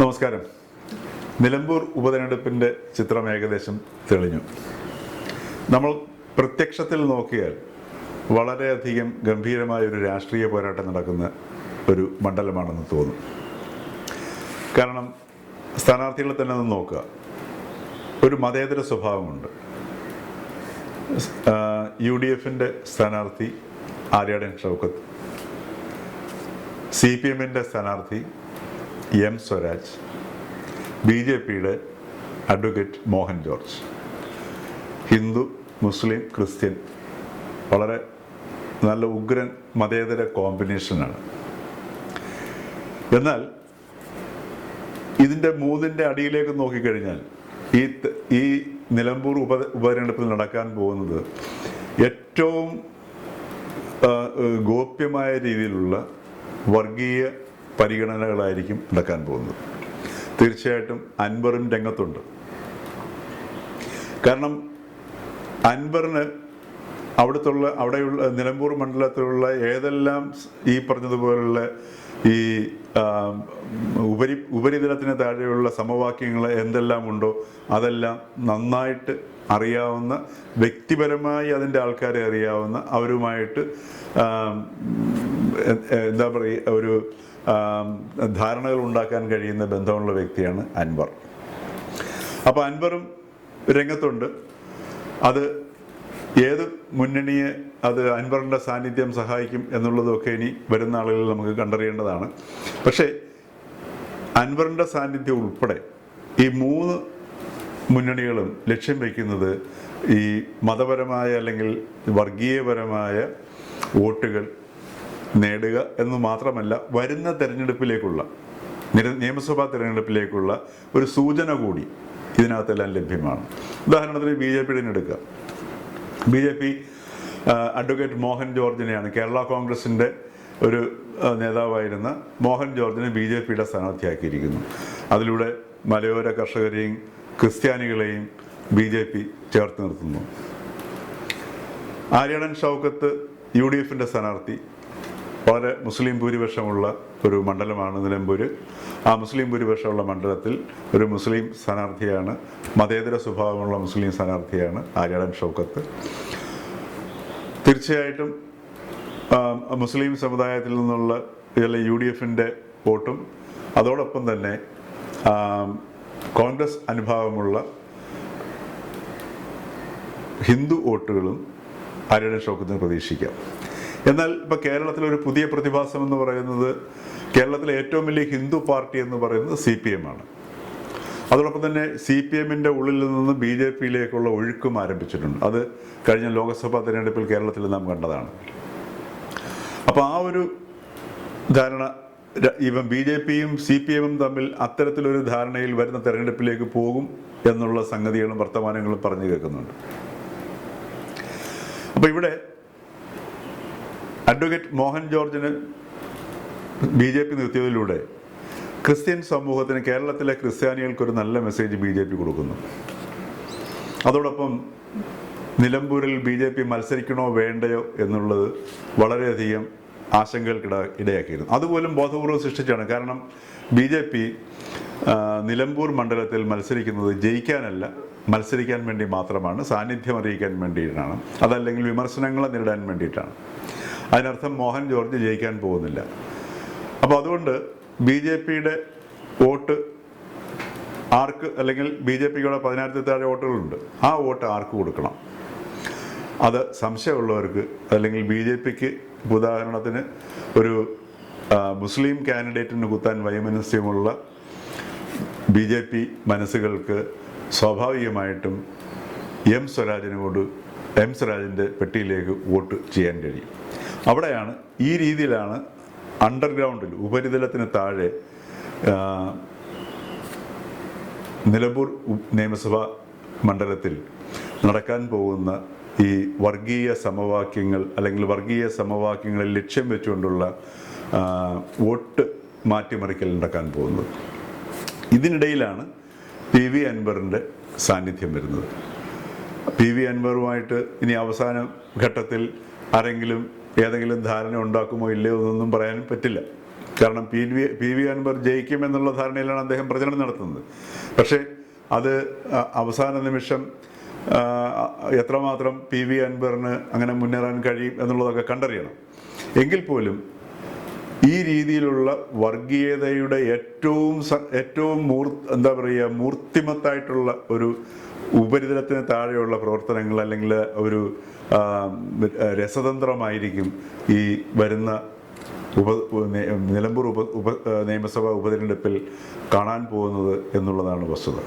നമസ്കാരം. നിലമ്പൂർ ഉപതെരഞ്ഞെടുപ്പിന്റെ ചിത്രം ഏകദേശം തെളിഞ്ഞു. നമ്മൾ പ്രത്യക്ഷത്തിൽ നോക്കിയാൽ വളരെയധികം ഗംഭീരമായ ഒരു രാഷ്ട്രീയ പോരാട്ടം നടക്കുന്ന ഒരു മണ്ഡലമാണെന്ന് തോന്നും. കാരണം സ്ഥാനാർത്ഥികളെ തന്നെ ഒന്ന് നോക്കുക. ഒരു മതേതര സ്വഭാവമുണ്ട്. യു ഡി എഫിന്റെ സ്ഥാനാർത്ഥി ആര്യാടൻ ഷൗക്കത്ത് സി പി എമ്മിന്റെ സ്ഥാനാർത്ഥി എം സ്വരാജ് ബി ജെ പിയുടെ അഡ്വക്കേറ്റ് മോഹൻ ജോർജ്. ഹിന്ദു മുസ്ലിം ക്രിസ്ത്യൻ വളരെ നല്ല ഉഗ്രൻ മതേതര കോമ്പിനേഷനാണ്. എന്നാൽ ഇതിന്റെ മൂന്നിന്റെ അടിയിലേക്ക് നോക്കിക്കഴിഞ്ഞാൽ ഈ ഈ നിലമ്പൂർ ഉപ ഉപതെരഞ്ഞെടുപ്പിൽ നടക്കാൻ പോകുന്നത് ഏറ്റവും ഗോപ്യമായ രീതിയിലുള്ള വർഗീയ പരിഗണനകളായിരിക്കും നടക്കാൻ പോകുന്നത്. തീർച്ചയായിട്ടും അൻവറും രംഗത്തുണ്ട്. കാരണം അൻവറിന് അവിടുത്തുള്ള അവിടെയുള്ള നിലമ്പൂർ മണ്ഡലത്തിലുള്ള ഏതെല്ലാം ഈ പറഞ്ഞതുപോലുള്ള ഈ ഉപരി ഉപരിതലത്തിന് താഴെയുള്ള സമവാക്യങ്ങൾ എന്തെല്ലാം ഉണ്ടോ അതെല്ലാം നന്നായിട്ട് അറിയാവുന്ന വ്യക്തിപരമായി അതിന്റെ ആൾക്കാരെ അറിയാവുന്ന അവരുമായിട്ട് എന്താ പറയുക ഒരു ധാരണകൾ ഉണ്ടാക്കാൻ കഴിയുന്ന ബന്ധമുള്ള വ്യക്തിയാണ് അൻവർ. അപ്പോൾ അൻവറും രംഗത്തുണ്ട്. അത് ഏത് മുന്നണിയെ അത് അൻവറിന്റെ സാന്നിധ്യം സഹായിക്കും എന്നുള്ളതൊക്കെ ഇനി വരുന്ന ആളുകളിൽ നമുക്ക് കണ്ടറിയേണ്ടതാണ്. പക്ഷേ അൻവറിന്റെ സാന്നിധ്യം ഉൾപ്പെടെ ഈ മൂന്ന് മുന്നണികളും ലക്ഷ്യം വയ്ക്കുന്നത് ഈ മതപരമായ അല്ലെങ്കിൽ വർഗീയപരമായ വോട്ടുകൾ നേടുക എന്ന് മാത്രമല്ല വരുന്ന തിരഞ്ഞെടുപ്പിലേക്കുള്ള നിയമസഭാ തിരഞ്ഞെടുപ്പിലേക്കുള്ള ഒരു സൂചന കൂടി ഇതിനകത്തെല്ലാം ലഭ്യമാണ്. ഉദാഹരണത്തിന് ബി ജെ പിയുടെ എടുക്കുക. B J P advocate Mohan ജോർജിനെയാണ് Kerala കോൺഗ്രസിന്റെ ഒരു നേതാവായിരുന്ന മോഹൻ ജോർജിനെ ബി ജെ പിയുടെ സ്ഥാനാർത്ഥിയാക്കിയിരിക്കുന്നു. അതിലൂടെ മലയോര കർഷകരെയും ക്രിസ്ത്യാനികളെയും ബി ജെ പി ചേർത്ത് നിർത്തുന്നു. ആര്യാടൻ ഷൗക്കത്ത് യു ഡി എഫിന്റെ സ്ഥാനാർത്ഥി വളരെ മുസ്ലിം ഭൂരിപക്ഷമുള്ള ഒരു മണ്ഡലമാണ് നിലമ്പൂർ ആ മുസ്ലിം ഭൂരിപക്ഷമുള്ള മണ്ഡലത്തിൽ ഒരു മുസ്ലിം സ്ഥാനാർത്ഥിയാണ് മതേതര സ്വഭാവമുള്ള മുസ്ലിം സ്ഥാനാർത്ഥിയാണ് ആര്യാടൻ ഷൗക്കത്ത്. തീർച്ചയായിട്ടും മുസ്ലിം സമുദായത്തിൽ നിന്നുള്ള ഇതിലെ യു ഡി എഫിന്റെ വോട്ടും അതോടൊപ്പം തന്നെ കോൺഗ്രസ് അനുഭാവമുള്ള ഹിന്ദു വോട്ടുകളും ആര്യാടൻ ഷൗക്കത്തിന് പ്രതീക്ഷിക്കാം. എന്നാൽ ഇപ്പോൾ കേരളത്തിലെ ഒരു പുതിയ പ്രതിഭാസം എന്ന് പറയുന്നത് കേരളത്തിലെ ഏറ്റവും വലിയ ഹിന്ദു പാർട്ടി എന്ന് പറയുന്നത് സി പി എം ആണ്. അതോടൊപ്പം തന്നെ സി പി എമ്മിന്റെ ഉള്ളിൽ നിന്ന് ബി ജെ പിയിലേക്കുള്ള ഒഴുക്കും ആരംഭിച്ചിട്ടുണ്ട്. അത് കഴിഞ്ഞ ലോക്സഭാ തെരഞ്ഞെടുപ്പിൽ കേരളത്തിൽ നാം കണ്ടതാണ്. അപ്പോൾ ആ ഒരു ധാരണ ഇപ്പം ബി ജെ പിയും സി പി എമ്മും തമ്മിൽ അത്തരത്തിലൊരു ധാരണയിൽ വരുന്ന തെരഞ്ഞെടുപ്പിലേക്ക് പോകും എന്നുള്ള സംഗതികളും വർത്തമാനങ്ങളും പറഞ്ഞു കേൾക്കുന്നുണ്ട്. അപ്പോൾ ഇവിടെ അഡ്വക്കേറ്റ് മോഹൻ ജോർജിന് ബി ജെ പി നിർത്തിയതിലൂടെ ക്രിസ്ത്യൻ സമൂഹത്തിന് കേരളത്തിലെ ക്രിസ്ത്യാനികൾക്ക് ഒരു നല്ല മെസ്സേജ് ബി ജെ പി കൊടുക്കുന്നു. അതോടൊപ്പം നിലമ്പൂരിൽ ബി ജെ പി മത്സരിക്കണോ വേണ്ടയോ എന്നുള്ളത് വളരെയധികം ആശങ്കകൾക്കിട ഇടയാക്കിയിരുന്നു. അതുപോലും ബോധപൂർവം സൃഷ്ടിച്ചാണ്. കാരണം ബി ജെ പി നിലമ്പൂർ മണ്ഡലത്തിൽ മത്സരിക്കുന്നത് ജയിക്കാനല്ല മത്സരിക്കാൻ വേണ്ടി മാത്രമാണ് സാന്നിധ്യം അറിയിക്കാൻ വേണ്ടിയിട്ടാണ്. അതല്ലെങ്കിൽ വിമർശനങ്ങളെ നേരിടാൻ വേണ്ടിയിട്ടാണ്. അതിനർത്ഥം മോഹൻ ജോർജ് ജയിക്കാൻ പോകുന്നില്ല. അപ്പോൾ അതുകൊണ്ട് ബി ജെ പിയുടെ വോട്ട് ആർക്ക് അല്ലെങ്കിൽ ബി ജെ പിയുടെ പതിനായിരത്തി താഴെ വോട്ടുകളുണ്ട്. ആ വോട്ട് ആർക്ക് കൊടുക്കണം? അത് സംശയമുള്ളവർക്ക് അല്ലെങ്കിൽ ബി ജെ പിക്ക് ഉദാഹരണത്തിന് ഒരു മുസ്ലിം കാൻഡിഡേറ്റിന് കുത്താൻ വൈമനസ്യമുള്ള ബി ജെ പി മനസ്സുകൾക്ക് സ്വാഭാവികമായിട്ടും എം സ്വരാജിനോട് എം സ്വരാജിന്റെ പെട്ടിയിലേക്ക് വോട്ട് ചെയ്യാൻ കഴിയും. അവിടെയാണ് ഈ രീതിയിലാണ് അണ്ടർഗ്രൗണ്ടിൽ ഉപരിതലത്തിന് താഴെ നിലമ്പൂർ നിയമസഭാ മണ്ഡലത്തിൽ നടക്കാൻ പോകുന്ന ഈ വർഗീയ സമവാക്യങ്ങൾ അല്ലെങ്കിൽ വർഗീയ സമവാക്യങ്ങളിൽ ലക്ഷ്യം വെച്ചുകൊണ്ടുള്ള വോട്ട് മാറ്റിമറിക്കൽ നടക്കാൻ പോകുന്നത്. ഇതിനിടയിലാണ് പി വി അൻവറിന്റെ സാന്നിധ്യം വരുന്നത്. പി വി അൻവറുമായിട്ട് ഇനി അവസാന ഘട്ടത്തിൽ ആരെങ്കിലും ഏതെങ്കിലും ധാരണ ഉണ്ടാക്കുമോ ഇല്ലയോ എന്നൊന്നും പറയാൻ പറ്റില്ല. കാരണം P V P V Anvar ജയിക്കുമെന്നുള്ള ധാരണയിലാണ് അദ്ദേഹം പ്രചരണം നടത്തുന്നത്. പക്ഷേ അത് അവസാന നിമിഷം എത്രമാത്രം പി വി അൻവറിന് അങ്ങനെ മുന്നേറാൻ കഴിയും എന്നുള്ളതൊക്കെ കണ്ടറിയണം. എങ്കിൽ പോലും ഈ രീതിയിലുള്ള വർഗീയതയുടെ ഏറ്റവും ഏറ്റവും മൂർ എന്താ പറയുക മൂർത്തിമത്തായിട്ടുള്ള ഒരു ഉപരിതലത്തിന് താഴെയുള്ള പ്രവർത്തനങ്ങൾ അല്ലെങ്കിൽ ഒരു രസതന്ത്രമായിരിക്കും ഈ വരുന്ന ഉപ നിലമ്പൂർ ഉപ ഉപ നിയമസഭാ ഉപതെരഞ്ഞെടുപ്പിൽ കാണാൻ പോകുന്നത് എന്നുള്ളതാണ് വസ്തുത.